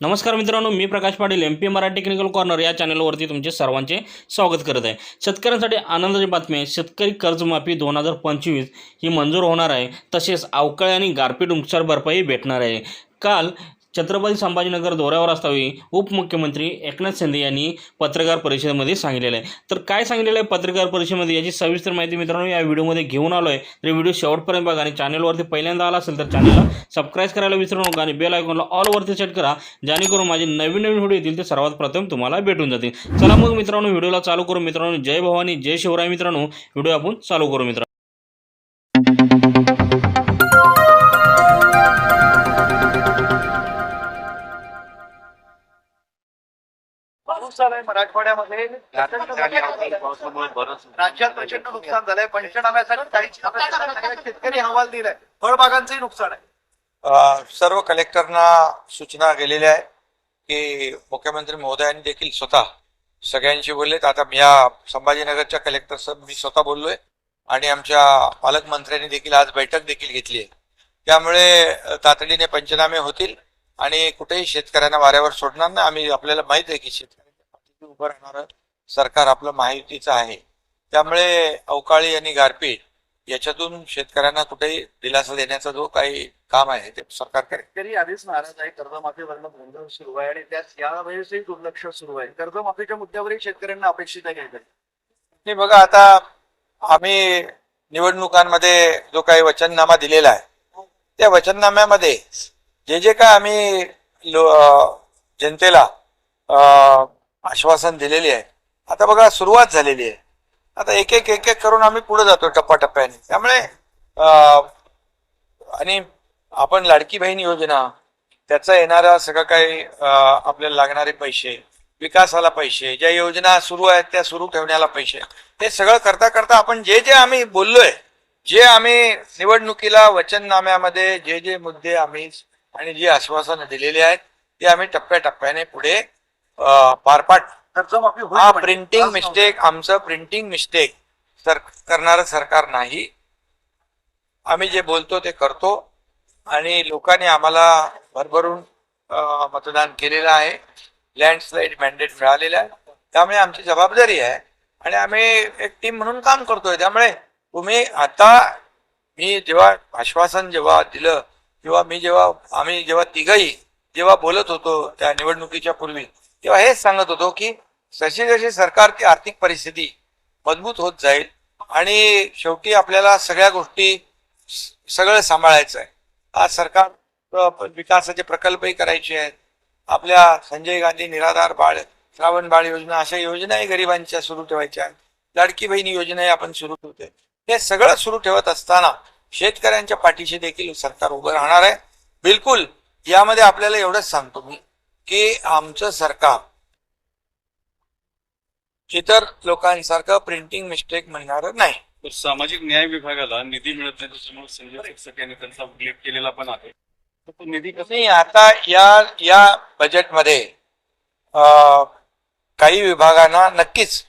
नमस्कार मित्रांनो मी Prakash Patil M P Marathi technical corner या चॅनलवरती तुमचे सर्वांचे स्वागत करत आहे. शेतकऱ्यांसाठी आनंदाची बातमी आहे. शेतकरी कर्जमाफी दोन हजार पंचवीस ही मंजूर होणार आहे. तसेच अवकाळी आणि गारपीट नुकसान भरपाई भेटणार आहे. काल छत्रपती संभाजीनगर दौऱ्यावर असतावी उपमुख्यमंत्री एकनाथ शिंदे यांनी पत्रकार परिषदेमध्ये सांगितलेलं आहे. तर काय सांगितलेलं आहे पत्रकार परिषदेमध्ये? याची सविस्तर माहिती मित्रांनो या व्हिडिओमध्ये घेऊन आलो आहे तर व्हिडिओ शेवटपर्यंत बघा आणि चॅनलवरती पहिल्यांदा आला असेल तर चॅनलला सबस्क्राईब करायला विसरू नका आणि बेल आयकॉनला ऑलवरती सेट करा जेणेकरून माझे नवीन नवीन व्हिडिओ येतील ते सर्वात प्रथम तुम्हाला भेटून जातील. चला मग मित्रांनो व्हिडिओला चालू करू. मित्रांनो जय भवानी जय शिवराय मित्रांनो. व्हिडिओ आपण चालू करू मित्रांनो. पाऊस झालाय मराठवाड्यामध्ये. राज्यात प्रचंड नुकसान झालंय. पंचनाम्यासाठी शेतकरी अहवाल दिलाय. फळबागांचंही नुकसान आहे. सर्व कलेक्टरना सूचना गेलेल्या आहे की मुख्यमंत्री महोदयांनी देखील स्वतः सगळ्यांशी बोललेत. आता मी या संभाजीनगरच्या कलेक्टर मी स्वतः बोललोय. आणि आमच्या पालकमंत्र्यांनी देखील आज बैठक देखील घेतली आहे. त्यामुळे तातडीने पंचनामे होतील. आणि कुठेही शेतकऱ्यांना वाऱ्यावर सोडणार नाही. आम्ही आपल्याला माहीत आहे की शेतकऱ्यांच्या पाठीशी उभं राहणारं सरकार आपलं महायुतीचं आहे. त्यामुळे अवकाळी आणि गारपीट याच्यातून शेतकऱ्यांना कुठेही दिलासा देण्याचा जो काही काम आहे ते सरकार शेतकरी आधीच नाराज आहे. कर्जमाफीवरनं गोंधळ सुरू आहे आणि त्यात यावेळेसही दुर्लक्ष सुरू आहे. कर्जमाफीच्या मुद्द्यावरही शेतकऱ्यांना अपेक्षित आहे नाही बघा आता आम्ही निवडणुकांमध्ये जो काही वचननामा दिलेला आहे त्या वचननाम्यामध्ये जे जे काय आम्ही लो- जनतेला आश्वासन दिलेली आहे. आता बघा सुरुवात झालेली आहे. आता एक एक एक एक करून आम्ही पुढे जातो टप्प्याटप्प्याने. त्यामुळे आणि आपण लाडकी बहीण योजना त्याचा येणारा सगळं काही आपल्याला लागणारे पैसे विकासाला पैसे ज्या योजना सुरू आहेत त्या सुरू ठेवण्याला पैसे हे सगळं करता करता आपण जे जे आम्ही बोललोय जे आम्ही निवडणुकीला वचननाम्यामध्ये जे जे मुद्दे आम्ही आणि जी आश्वासनं दिलेली आहेत ते आम्ही टप्प्याटप्प्याने पुढे पार पाड हा म्हणजे. प्रिंटिंग आज मिस्टेक आमचं प्रिंटिंग मिस्टेक सर करणारं सरकार नाही. आम्ही जे बोलतो ते करतो आणि लोकांनी आम्हाला भरभरून मतदान केलेलं आहे. लँडस्लाईड मॅन्डेट मिळालेलं आहे. त्यामुळे आमची जबाबदारी आहे. आणि आम्ही एक टीम म्हणून काम करतोय. त्यामुळे तुम्ही आता मी जेव्हा आश्वासन जेव्हा दिलं किंवा मी जेव्हा आम्ही जेव्हा तिघही जेव्हा बोलत होतो त्या निवडणुकीच्या पूर्वी तेव्हा हेच सांगत होतो की जशी जशी सरकारची आर्थिक परिस्थिती मजबूत होत जाईल आणि शेवटी आपल्याला सगळ्या गोष्टी सगळं सांभाळायचं आहे. आज सरकार विकासाचे प्रकल्पही करायचे आहेत. आपल्या संजय गांधी निराधार बाळ श्रावण बाळ योजना अशा योजनाही गरिबांच्या सुरू ठेवायच्या आहेत. लाडकी बहिणी योजनाही आपण सुरू ठेवतोय. हे सगळं सुरू ठेवत असताना शेतकऱ्यांच्या पाठीशी देखील सरकार उभं राहणार आहे. बिलकुल यामध्ये आपल्याला एवढंच सांगतो मी की आमचं सरकार इतर लोकांसारखं प्रिंटिंग मिस्टेक म्हणणार नाही. सामाजिक न्याय विभागाला निधी मिळत नाही त्याच्यामुळे संजय शिक्षक यांनी त्यांचा उल्लेख केलेला पण आहे. तर तो निधी कसा नाही आता या या बजेटमध्ये काही विभागांना नक्कीच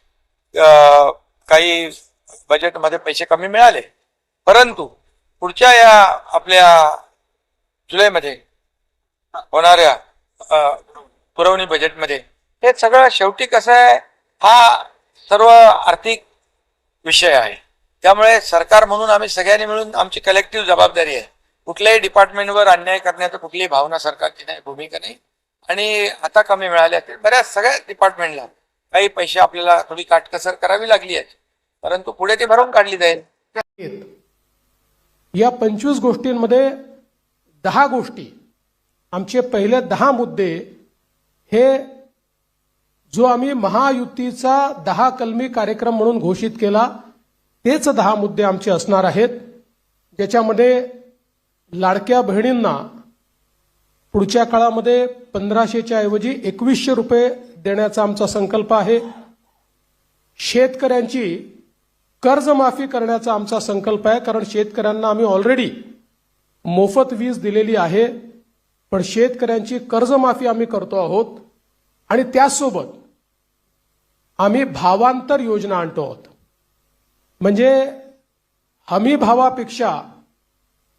काही बजेटमध्ये पैसे कमी मिळाले. परंतु पुढच्या या आपल्या जुलैमध्ये होणाऱ्या पुरवणी बजेटमध्ये हे सगळं शेवटी कसं आहे हा सर्व आर्थिक विषय आहे. त्यामुळे सरकार म्हणून आम्ही सगळ्यांनी मिळून आमची कलेक्टिव्ह जबाबदारी आहे. कुठल्याही डिपार्टमेंटवर अन्याय करण्याचं कुठलीही भावना सरकारची नाही भूमिका नाही. आणि आता कमी मिळाल्या ते बऱ्याच सगळ्या डिपार्टमेंटला काही पैसे आपल्याला थोडी काटकसर करावी लागली आहे परंतु पुढे ते भरून काढली जाईल. या पंचवीस गोष्टींमध्ये दहा गोष्टी. आमचे पहिले दहा मुद्दे हे जो आम्ही महायुतीचा दहा कलमी कार्यक्रम म्हणून घोषित केला तेच दहा मुद्दे आमचे असणार आहेत. ज्याच्यामध्ये लाडक्या बहिणींना पुढच्या काळामध्ये पंधराशेच्या ऐवजी एकवीसशे रुपये देण्याचा आमचा संकल्प आहे. शेतकऱ्यांची कर्जमाफी करण्याचा आमचा संकल्प आहे कारण शेतकऱ्यांना आम्ही ऑलरेडी मोफत वीज दिलेली आहे पण शेतकऱ्यांची कर्जमाफी आम्ही करतो आहोत आणि त्याचसोबत आम्ही भावांतर योजना आणतो आहोत. म्हणजे हमी भावापेक्षा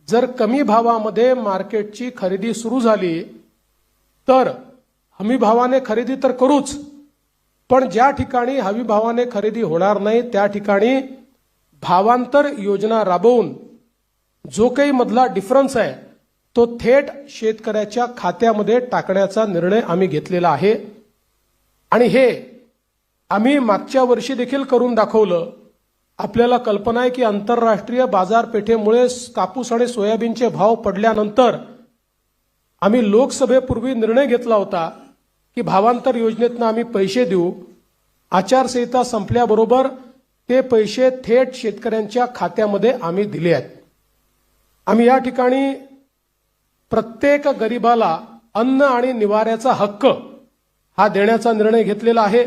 जर कमी भावामध्ये मार्केटची खरेदी सुरू झाली तर हमी भावाने खरेदी तर करूच पण ज्या ठिकाणी हमी भावाने खरेदी होणार नाही त्या ठिकाणी भावांतर योजना राबवून जो काही मधला डिफरन्स आहे तो थेट शेतकऱ्याच्या खात्यामध्ये टाकण्याचा निर्णय आम्ही घेतलेला आहे. आणि हे आम्ही मागच्या वर्षी देखील करून दाखवलं. आपल्याला कल्पना आहे की आंतरराष्ट्रीय बाजारपेठेमुळे कापूस आणि सोयाबीनचे भाव पडल्यानंतर आम्ही लोकसभेपूर्वी निर्णय घेतला होता. की भावांतर योजनेतनं आम्ही पैसे देऊ. आचारसंहिता संपल्याबरोबर ते पैसे थेट शेतकऱ्यांच्या खात्यामध्ये आम्ही दिले आहेत. आम्ही या ठिकाणी प्रत्येक गरिबाला अन्न आणि निवाऱ्याचा हक्क हा देण्याचा निर्णय घेतलेला आहे.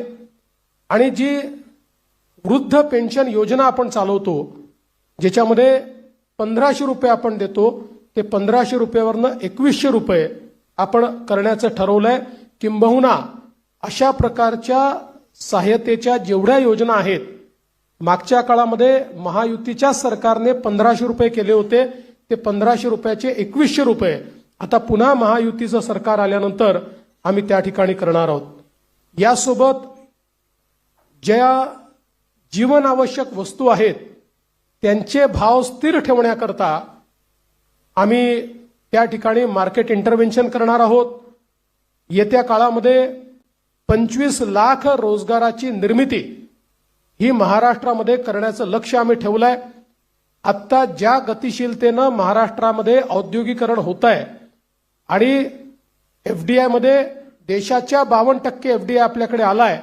आणि जी वृद्ध पेन्शन योजना आपण चालवतो ज्याच्यामध्ये पंधराशे रुपये आपण देतो ते पंधराशे रुपयावरनं एकवीसशे रुपये आपण करण्याचं ठरवलंय. किंबहुना अशा प्रकारच्या सहाय्यतेच्या जेवढ्या योजना आहेत मागच्या काळामध्ये महायुतीच्या सरकारने पंधराशे रुपये केले होते ते पंधराशे रुपयाचे एकवीसशे रुपये. आता पुन्हा महायुतीचं सरकार आल्यानंतर आम्ही त्या ठिकाणी करणार आहोत. यासोबत ज्या जीवनावश्यक वस्तू आहेत त्यांचे भाव स्थिर ठेवण्याकरता आम्ही त्या ठिकाणी मार्केट इंटरव्हेन्शन करणार आहोत. येत्या काळामध्ये पंचवीस लाख रोजगाराची निर्मिती ही महाराष्ट्रामध्ये करण्याचं लक्ष आम्ही ठेवलंय. आत्ता ज्या गतिशीलतेनं महाराष्ट्रामध्ये औद्योगिकरण होत आहे आणि एफडीआयमध्ये देशाच्या बावन्न टक्के एफडीआय आपल्याकडे आलाय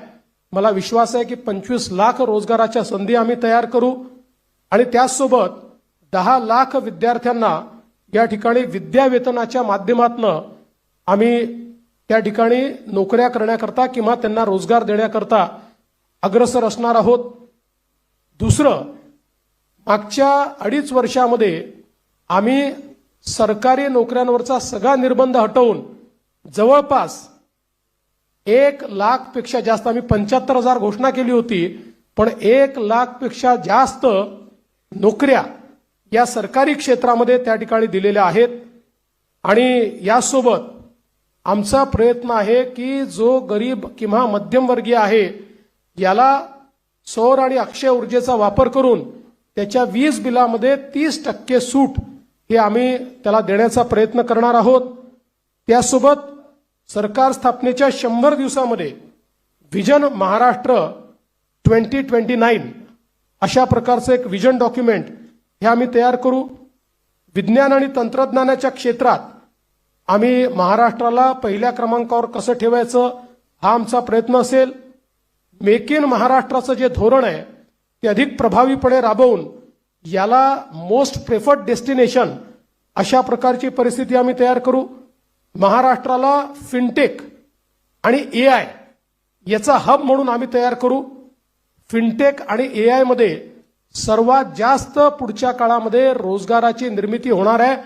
मला विश्वास आहे की पंचवीस लाख रोजगाराच्या संधी आम्ही तयार करू आणि त्याचसोबत दहा लाख विद्यार्थ्यांना या ठिकाणी विद्यावेतनाच्या माध्यमातून आम्ही त्या ठिकाणी नोकऱ्या करण्याकरता किंवा त्यांना रोजगार देण्याकरता अग्रसर असणार आहोत. दुसरं मागच्या अडीच वर्षामध्ये आम्ही सरकारी नोकऱ्यांवरचा सगळा निर्बंध हटवून जवळपास एक लाखपेक्षा जास्त आम्ही पंच्याहत्तर हजार घोषणा केली होती पण एक लाखपेक्षा जास्त नोकऱ्या या सरकारी क्षेत्रामध्ये त्या ठिकाणी दिलेल्या आहेत. आणि यासोबत आमचा प्रयत्न आहे की जो गरीब किंवा मध्यमवर्गीय आहे याला सौर आणि अक्षय ऊर्जेचा वापर करून त्याच्या वीज बिलामध्ये तीस टक्के सूट हे आम्ही त्याला देण्याचा प्रयत्न करणार आहोत. त्यासोबत सरकार स्थापनेच्या शंभर दिवसामध्ये vision Maharashtra twenty twenty nine अशा प्रकारचं एक व्हिजन डॉक्युमेंट हे आम्ही तयार करू. विज्ञान आणि तंत्रज्ञानाच्या क्षेत्रात आम्ही महाराष्ट्राला पहिल्या क्रमांकावर कसं ठेवायचं हा आमचा प्रयत्न असेल. मेक इन महाराष्ट्राचं जे धोरण आहे ते अधिक प्रभावीपणे राबवून याला मोस्ट प्रेफर्ड डेस्टिनेशन अशा प्रकारची परिस्थिती आम्ही तयार करू. महाराष्ट्राला फिनटेक आणि ए आय याचा हब म्हणून आम्ही तयार करू. फिनटेक आणि ए आयमध्ये सर्वात जास्त पुढच्या काळामध्ये रोजगाराची निर्मिती होणार आहे.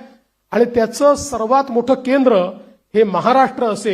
आणि त्याचं सर्वात मोठं केंद्र हे महाराष्ट्र असेल.